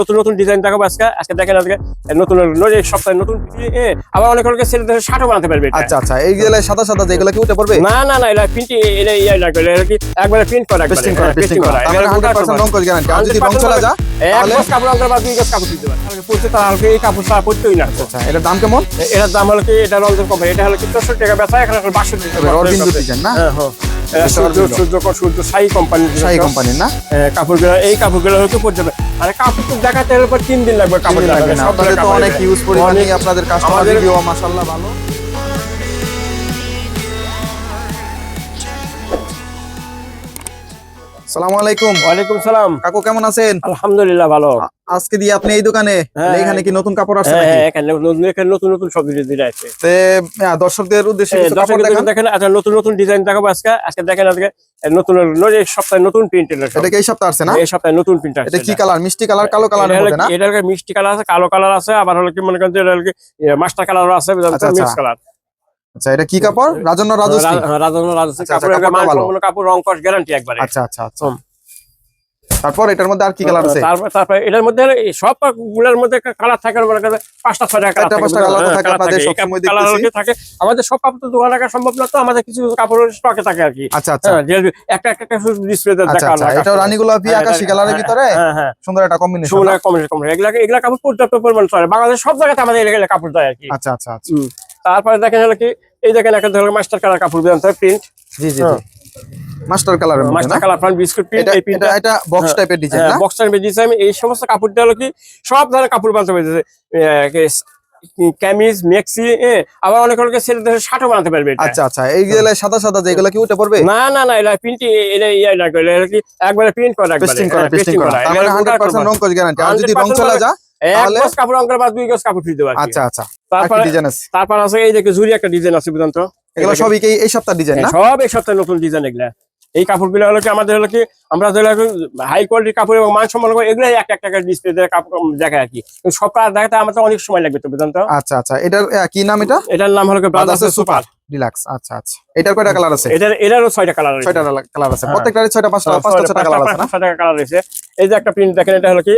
নতুন নতুন ডিজাইন দেখাবো আজকে আজকে দেখেন আজকে নতুন এই সপ্তাহে নতুন আবার অনেক অনেকে ছেলেদের শার্টও বানাতে পারবে আচ্ছা আচ্ছা এই যে সাদা সাদা যেগুলো কি উঠে পড়বে? না না না এটা প্রিন্ট এটা ইয়া করে এটা কি একবারে প্রিন্ট করা পেস্টিং করা পেস্টিং করা তার মানে 100% রং করে গ্যারান্টি আর যদি রং চলে যা এক গজ কাপড় আনতে বা দুই গজ কাপড় দিতে তাহলে পড়তে তার হালকা এই কাপড় ছাড়া পড়তেই না। আচ্ছা এটার দাম কেমন? এটার দাম হলো কি এটা রঞ্জন কোম্পানি এটা হলো কি টাকা বেচা এখানে টাকা অরবিন্দু ডিজাইন না? হ্যাঁ হ্যাঁ। সূর্য সূর্য সূর্য সাই কোম্পানি শাহী কোম্পানির না? কাপড়গুলো এই কাপড়গুলো হয়তো পড়ে যাবে আর কাপড় তো দেখাতে হলে পর তিন দিন লাগবে কাপড় লাগবে না। আপনাদের তো অনেক ইউজ পরিমাণে আপনাদের কাস্টমার রিভিউ মাশাআল্লাহ ভালো। আসসালামু আলাইকুম। ওয়ালাইকুম সালাম। কাকু কেমন আছেন? আলহামদুলিল্লাহ ভালো। আজকে দিয়ে আপনি এই দোকানে? হ্যাঁ, এখানে কি নতুন কাপড় আসছে হ্যাঁ নাকি? হ্যাঁ, এখানে নতুন নতুন নতুন সব ডিজাইন আছে। তে দর্শকদের উদ্দেশ্যে কিছু কাপড় দেখান। দেখেন আচ্ছা নতুন নতুন ডিজাইন দেখাবো আজকে। আজকে দেখেন আজকে নতুন নতুন এই সপ্তাহে নতুন প্রিন্ট এটা কি এই সপ্তাহে আসছে না? এই সপ্তাহে নতুন প্রিন্ট এটা কি কালার? মিষ্টি কালার কালো কালারের এটা না? এটা মিষ্টি কালার আছে কালো কালার আছে আবার হলো কি মনে করেন যে এটা মাস্টার কালার আছে আচ্ছা, মিক্স আচ্ছা। কালার আচ্ছা এটা কি কাপড়? রাজন্য রাজশ্রী? রাজন্য রাজশ্রী আচ্ছা, কাপড় আচ্ছা, কাপড় রং কস গ্যারান্টি একবারে। আচ্ছা আচ্ছা আচ্ছা। তারপর এটার মধ্যে আর কি কালার আছে? তারপর তারপরে এটার মধ্যে সবগুলোর মধ্যে কালার থাকে পাঁচটা ছয়টা কালার চারটা পাঁচটা colour তো থাকে, আপনাদের থাকে কালার দেখতেছি। থাকে। আমাদের সব কাপড় তো দোকান রাখা সম্ভব না তো আমাদের কিছু কাপড় স্টকে থাকে আর কি। আচ্ছা আচ্ছা। হ্যাঁ, একটা একটা একটা ডিসপ্লে আচ্ছা দেখা আচ্ছা। এটা রানী গোলাপি হ্যাঁ, আকাশি কালারের হ্যাঁ, ভিতরে? হ্যাঁ হ্যাঁ। সুন্দর একটা কম্বিনেশন সুন্দর কমিশন এগুলা এগুলা কাপড় পর্যাপ্ত পরিমাণ চলে। বাংলাদেশ সব জায়গাতে আমাদের এগুলা কাপড় দেয় আর কি। আচ্ছা আচ্ছা আচ্ছা। তারপরে দেখেন হলো কি এই দেখেন একটা ধরো মাস্টার কালার কাপড় দেন প্রিন্ট জি জি। Master colour master colour front biscuit print এই প্রিন্ট এটা বক্স টাইপের ডিজাইন না? বক্স টাইপের ডিজাইন এই সমস্ত কাপড়টা হলো কি সব ধরনের কাপড় বানাতে পারবে ক্যামিজ মেক্সি আবার অনেক অনেকে ছেলেদের শার্টও বানাতে পারবে এটা। আচ্ছা আচ্ছা এই যে সাদা সাদা যেগুলো কি উঠে পড়বে? না না না এটা প্রিন্ট এটা ইয়া না করে এটা কি একবারে প্রিন্ট করা একবারে পেস্টিং করা পেস্টিং করা তার মানে গোটা 100% রং করে গ্যারান্টি আর যদি রং চলে যা এক গজ কাপড় অঙ্কের বা দুই গজ কাপড় ফ্রি দেবো আচ্ছা আচ্ছা। ডিজাইন আছে? তারপর আছে এই দেখে ঝুরি একটা ডিজাইন আছে তো? এগুলো সবই কি এই সপ্তাহ ডিজাইন না? সব এই সপ্তাহে নতুন ডিজাইন এগুলা। এই কাপড়গুলো হলো কি আমাদের হলো কি আমরা হাই কোয়ালিটির কাপড় এবং মান সম্মান ডিসপ্লে কাপড় দেখায় আর কি। সব দেখাতে আমাদের অনেক সময় লাগবে তো বুঝলেন তো? আচ্ছা আচ্ছা। এটার কি নাম এটা? এটার নাম হলো ব্রাদার্স সুপার ডিলাক্স আচ্ছা আচ্ছা। এটার কয়টা কালার আছে? এটার এটারও ছয়টা কালার ছয়টা কালার আছে। হ্যাঁ। প্রত্যেকটারই ছয়টা পাঁচটা পাঁচটা ছয়টা কালার আছে না? ছয়টা কালার রয়েছে এই যে একটা প্রিন্ট দেখেন এটা হলো কি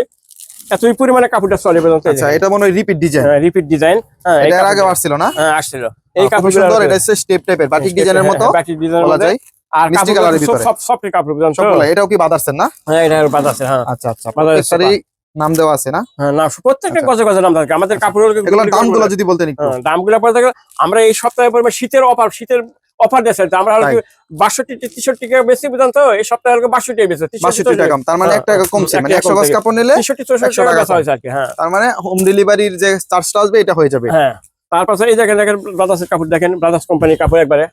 এতই পরিমাণে কাপড়টা চলে পর্যন্ত আচ্ছা এটা মনে হয় রিপিট ডিজাইন হ্যাঁ রিপিট ডিজাইন হ্যাঁ এটা আগে আসছিল না? হ্যাঁ আসছিল। এই কাপড় সুন্দর এটা হচ্ছে স্টেপ টাইপের বাটিক ডিজাইনের মতো। বাটিক ডিজাইনের বলা মধ্যে যায় আর মিষ্টি কাপড় colour-এর সব সব কাপড় বুঝলেন তো সবগুলো এটাও কি বাদার্সের না? হ্যাঁ এটা বাদ আছে হ্যাঁ। আচ্ছা আচ্ছা বাজারের প্রত্যেকটারই নাম দেওয়া আছে না? হ্যাঁ না প্রত্যেকটা আচ্ছা। গজে গজে দাম থাকে আমাদের কাপড় এগুলোর দামগুলো যদি বলতেন একটু। হ্যাঁ, দামগুলো পরে থাকে আমরা এই সপ্তাহে পরে শীতের অফার শীতের অফার দিয়েছে আমরা হলো বাষট্টি তেষট্টি টাকা বেশি বুঝলেন তো এই সপ্তাহে হলো বাষট্টি বেশি। বাষট্টি টাকা। তার মানে হ্যাঁ, এক টাকা কমছে। মানে একশো গজ কাপড় নিলে তেষট্টি চৌষট্টি টাকা বেচা হয়েছে আর কি হ্যাঁ। তার মানে হোম ডেলিভারির যে চার্জটা আসবে এটা হয়ে যাবে। হ্যাঁ। তারপর এই দেখেন দেখেন ব্রাদার্সের কাপড় দেখেন ব্রাদার্স কোম্পানির কাপড় একবারে।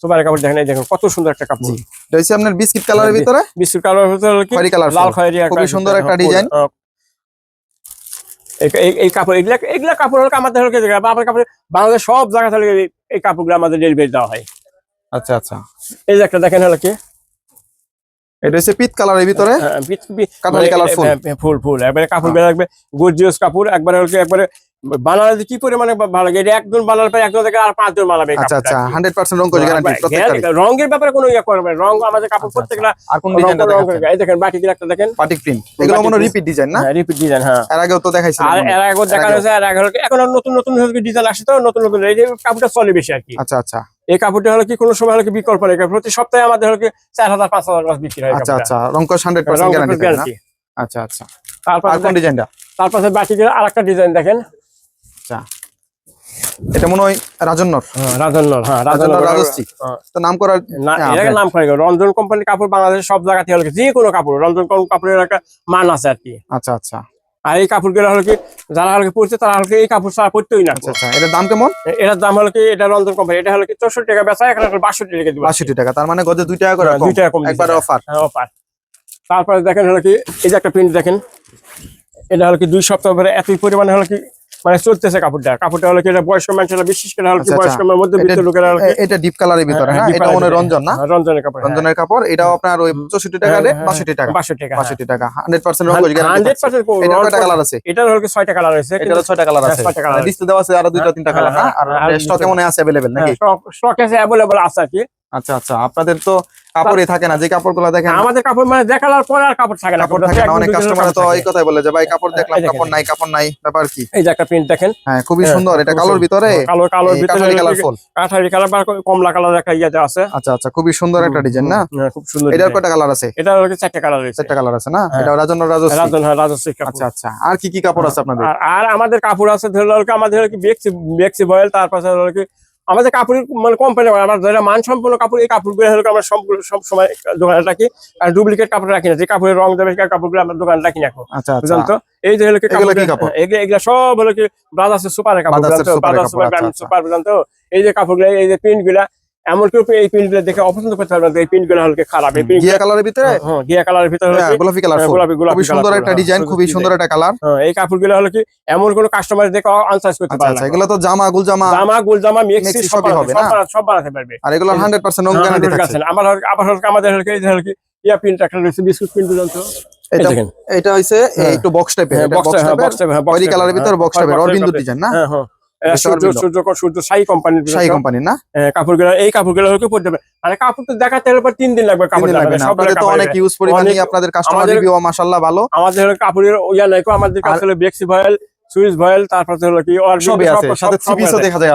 সুপারের কাপড় দেখেন এই দেখেন কত সুন্দর একটা কাপড়। এটা হচ্ছে আপনার বিস্কিট কালারের ভিতরে? বিস্কুট কালার ভিতরে খয়েরি কালার লাল খয়েরি সুন্দর একটা ডিজাইন হ্যাঁ। এই- কাপড় এগুলা এগুলা কাপড় হলো আমাদের কাপড় বাংলাদেশ সব জায়গা থেকে এই- এই কাপড়গুলো আমাদের ডেলিভারি দেওয়া হয়। আচ্ছা আচ্ছা। এই যে একটা দেখেন হলো কি? এটা হচ্ছে কালারের ভিতরে? হ্যাঁ, মানে কালার ফুল। হ্যাঁ, হ্যাঁ, ফুল ফুল। একবারে কাপড়গুলো লাগবে গর্জিয়াস কাপড়। একবারে হলো একবারে বানালে কি পরিমাণে ভালো লাগে? এটা একজন বানালে পরে একজন থেকে আর পাঁচজন বানাবে আচ্ছা আচ্ছা। রং করে গ্যারান্টি হ্যাঁ, রঙের ব্যাপারে কোনো ইয়ে করবে না। রং আমাদের কাপড় আচ্ছা, প্রত্যেকটা আর কোন ডিজাইনটা রং এই দেখেন বাকি একটা দেখেন। প্রিন্ট এগুলো মনে রিপিট ডিজাইন না? হ্যাঁ রিপিট ডিজাইন হ্যাঁ। এর আগেও তো দেখাইছিলাম আর মনে এর আগে এখন আর নতুন নতুন ডিজাইন আসছে তো নতুন নতুন। এই কাপড়টা চলে বেশি আর কি। আচ্ছা আচ্ছা। এই কাপড়টা হলো কি কোনো সময় হলো কি বিকল্প নেই প্রতি সপ্তাহে আমাদের হলো কি চার হাজার পাঁচ হাজার গাছ বিক্রি হয় আচ্ছা আচ্ছা হান্ড্রেড পার্সেন্ট গ্যারান্টি আচ্ছা আচ্ছা। তারপর কোন ডিজাইনটা? তারপরে বাকি আর একটা ডিজাইন দেখেন। আচ্ছা এটা মনে হয় রাজন্নর রাজন্য হ্যাঁ রাজন্য রাজন্য রাজশ্রী। হ্যাঁ। তো নাম করার হ্যাঁ, এটাকে নাম করে রঞ্জন কোম্পানির কাপড় বাংলাদেশের সব জায়গাতে হলো যে কোনো কাপড় রঞ্জন কাপড়ের একটা মান আছে আর কি। আচ্ছা আচ্ছা। আর এই কাপড় কাপড়গুলো হলো কি যারা হলো পড়ছে তারা হলো এই কাপড় ছাড়া পড়তেই না। আচ্ছা আচ্ছা এটার দাম কেমন? এটার দাম হলো কি এটা রঞ্জন কোম্পানি এটা হলো কি চৌষট্টি টাকা বেচা এখানে বাষট্টি টাকা দিবে। বাষট্টি টাকা তার মানে গজে দুই টাকা করে হ্যাঁ, দুই টাকা কম একবার অফার অফার তারপরে দেখেন হলো কি এই যে একটা প্রিন্ট দেখেন এটা হলো কি দুই সপ্তাহ পরে এতই পরিমাণে হলো কি মানে চলতেছে কাপড়টা। কাপড়টা হলো কি এটা বয়স্ক মানুষেরা বিশেষ করে হলো আচ্ছা, বয়স্ক আচ্ছা। মধ্যে এটা- লোকেরা এটা ডিপ কালারের ভিতরে হ্যাঁ, হ্যাঁ? এটা মনে রঞ্জন না? হ্যাঁ, রঞ্জনের কাপড় রঞ্জনের কাপড় এটাও আপনার ওই চৌষট্টি টাকা রে বাষট্টি টাকা। বাষট্টি টাকা বাষট্টি টাকা। হান্ড্রেড পার্সেন্ট রং করে হান্ড্রেড গ্যারান্টি পার্সেন্ট এটা কয়টা কালার আছে? এটার হলো কি ছয়টা কালার রয়েছে এটা ছয়টা কালার হ্যাঁ, আছে। আছে। ডিসপ্লে দেওয়া আছে আরও দুইটা হ্যাঁ, তিনটা কালার না হ্যাঁ, আর হ্যাঁ, স্টকে মনে হয় আছে অ্যাভেলেবেল নাকি? স্টক আছে অ্যাভেলেবল আছে কি। আচ্ছা আচ্ছা। আপনাদের তো কাপড়ই থাকে না যে কাপড়গুলো দেখেন আমাদের কাপড় মানে দেখালার পরে আর কাপড় থাকে না কাপড় থাকে না অনেক কাস্টমার তো এই কথাই বলে যে ভাই কাপড় দেখলাম কাপড় নাই কাপড় নাই ব্যাপার কি? এই যে একটা প্রিন্ট দেখেন। হ্যাঁ খুবই হ্যাঁ, সুন্দর এটা কালোর ভিতরে? কালো কালোর ভিতরে কালার ফুল কি কাঠালি কালার বা কমলা কালার একটা ইয়েতে আছে। আচ্ছা আচ্ছা খুবই সুন্দর একটা ডিজাইন না? হ্যাঁ, খুব সুন্দর এটার। কয়টা কালার আছে? এটা হলো কি চারটে কালার রয়েছে। চারটা কালার আছে না? হ্যাঁ। এটা রাজন হ্যাঁ রাজশ্রী কাপড়। আচ্ছা আচ্ছা আর কি কি কাপড় আছে আপনাদের? আর- আমাদের কাপড় আছে ধরো হলো কি আমাদের কি বেক্সি বেক্সি বয়েল তারপরে হলো কি আমাদের কাপড় মানে কোম্পানি আমার যারা মান সম্পূর্ণ কাপড় এই কাপড়গুলো হলো আমরা সব সব সময় দোকানে রাখি। আর ডুপ্লিকেট কাপড় রাখি না। যে কাপড়ের রং দেবে কাপড়গুলো আমরা দোকানে রাখি না এখন। আচ্ছা আচ্ছা। বুঝলেন তো? এই যে হলো কি এগুলো কাপড়? সব হলো কি ব্রাদার্সের সুপারের কাপড় সুপার বুঝলেন তো? এই যে কাপড়গুলো এই যে প্রিন্টগুলা এমন কেউ এই প্রিন্টগুলো দেখে অপছন্দ করতে পারবে না এই প্রিন্টগুলো হলো কি খারাপ এই গিয়া কালারের ভিতরে? হ্যাঁ গিয়া কালারের ভিতরে হলো হ্যাঁ, গোলাপি কালার হ্যাঁ, গোলাপি গোলাপি খুবই সুন্দর একটা ডিজাইন খুবই সুন্দর একটা কালার হ্যাঁ, এই কাপড়গুলো হলো কি? এমন কোন কাস্টমার দেখে করতে আচ্ছা আচ্ছা না। এগুলো তো জামা গুল জামা জামা গোল জামা মিক্সি Mixi সব হবে হবে না? সব বানাতে পারবে আর এগুলো হান্ড্রেড পার্সেন্ট রং গ্যারান্টি থাকছে। আমার হলো- আবার হলো আমাদের হলো কি হলো কি? ইয়া প্রিন্ট একটা রয়েছে বিস্কুট প্রিন্ট এটা দেখেন। এটা হইছে। একটু বক্স টাইপের বক্স টাইপের কালারের ভিতর বক্স টাইপের অরবিন্দু ডিজাইন না? হ্যাঁ হ্যাঁ। আপনাদের তো অনেক ইউজ পরিমাণই আপনাদের কাস্টমার আমাদের- রিভিউ মাশাআল্লাহ ভালো। আমাদের কাপড়ের ইয়া নাই আমাদের কাছে হলো বেক্সি ভয়েল সুইস ভয়েল তারপর হলো কি সাথে। দেখা যায়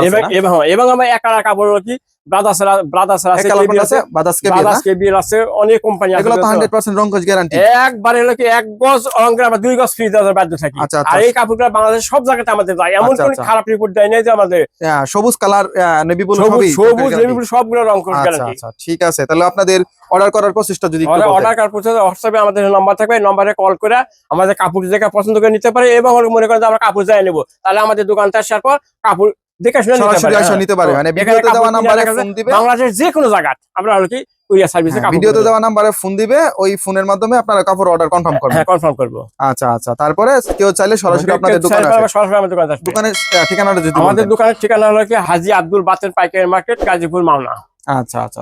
এবং আমার একা কাপড় কি ব্রাদার্স ব্রাদার্স আছে আছে ব্রাদার্স আছে অনেক কোম্পানি আছে এগুলো তো বুঝলেন তো? হান্ড্রেড পার্সেন্ট রং কোচ গ্যারান্টি একবারে হলো কি এক গজ অলঙ্কার আমরা দুই গজ ফ্রি দেওয়ার বাধ্য থাকি। আচ্ছা, আচ্ছা। আর এই কাপড়গুলো বাংলাদেশ সব জায়গাতে আমাদের যায় এমন আচ্ছা, কোন। খারাপ রিপোর্ট দেয় নাই যে আমাদের সবুজ কালার নেভি ব্লু সবুজ সবই সবগুলো রং করে গ্যারান্টি আচ্ছা ঠিক আছে। তাহলে আপনাদের অর্ডার করার প্রসেসটা যদি একটু অর্ডার পৌঁছে হোয়াটসঅ্যাপে আমাদের নাম্বার থাকবে এই নম্বরে কল করে আমাদের কাপড় দেখে পছন্দ করে নিতে পারে এবং মনে করেন যে আমরা কাপড় যাই নেব। তাহলে আমাদের দোকানটা আসার পর কাপড় দেখে শুনে নিতে পারে। এসে। নিতে পারে মানে ভিডিওতে দেওয়া কিনে নাম্বারে দেখা যায় ফোন দিবে। বাংলাদেশের যে কোনো জায়গা আমরা হলো কি কুরিয়ার সার্ভিসে হ্যাঁ, ভিডিওতে দেওয়া নাম্বারে ফোন দিবে ওই ফোনের মাধ্যমে আপনারা কাপড় অর্ডার কনফার্ম। করবেন। হ্যাঁ কনফার্ম করব। আচ্ছা আচ্ছা তারপরে কেউ চাইলে সরাসরি আপনাদের দোকানে সরাসরি আমাদের দোকানে আসবে। দোকানের ঠিকানাটা যদি আমাদের দোকানের ঠিকানা হলো কি হাজি আব্দুল বাতেন পাইকারি মার্কেট গাজীপুর মাওনা। আচ্ছা আচ্ছা